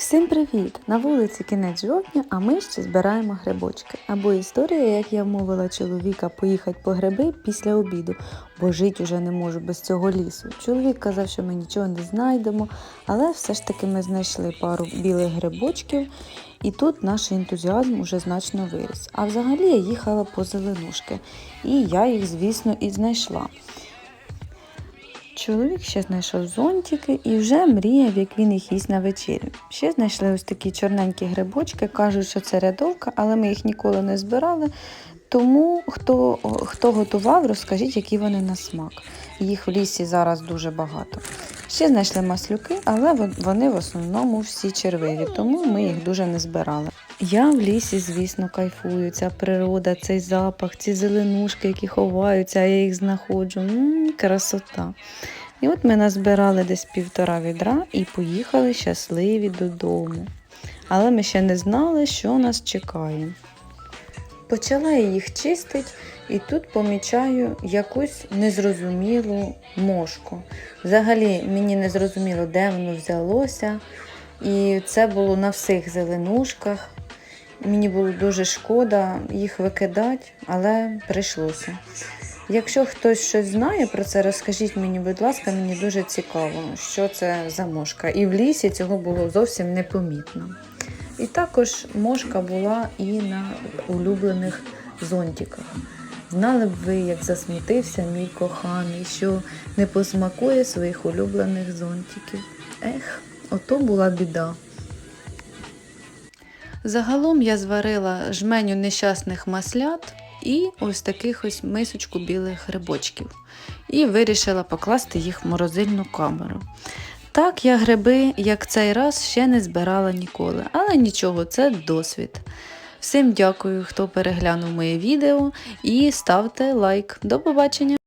Всім привіт! На вулиці кінець жовтня, а ми ще збираємо грибочки. Або історія, як я вмовила чоловіка поїхати по гриби після обіду, бо жити уже не можу без цього лісу. Чоловік казав, що ми нічого не знайдемо, але все ж таки ми знайшли пару білих грибочків, і тут наш ентузіазм уже значно виріс. А взагалі я їхала по зеленушки, і я їх, звісно, і знайшла. Чоловік ще знайшов зонтики і вже мріяв, як він їх їсть на вечерю. Ще знайшли ось такі чорненькі грибочки, кажуть, що це рядовка, але ми їх ніколи не збирали. Тому хто, хто готував, розкажіть, які вони на смак. Їх в лісі зараз дуже багато. Ще знайшли маслюки, але вони в основному всі червиві, тому ми їх дуже не збирали. Я в лісі, звісно, кайфую. Ця природа, цей запах, ці зеленушки, які ховаються, а я їх знаходжу. М, красота. І от ми назбирали десь півтора відра і поїхали щасливі додому. Але ми ще не знали, що нас чекає. Почала я їх чистити, і тут помічаю якусь незрозумілу мошку. Взагалі мені не зрозуміло, де воно взялося. І це було на всіх зеленушках. Мені було дуже шкода їх викидати, але прийшлося. Якщо хтось щось знає про це, розкажіть мені, будь ласка, мені дуже цікаво, що це за мошка. І в лісі цього було зовсім непомітно. І також мошка була і на улюблених зонтиках. Знали б ви, як засмутився мій коханий, що не посмакує своїх улюблених зонтиків. Ех, ото була біда. Загалом я зварила жменю нещасних маслят і ось таких ось мисочку білих грибочків. І вирішила покласти їх в морозильну камеру. Так, я гриби, як цей раз, ще не збирала ніколи, але нічого, це досвід. Всім дякую, хто переглянув моє відео, і ставте лайк. До побачення!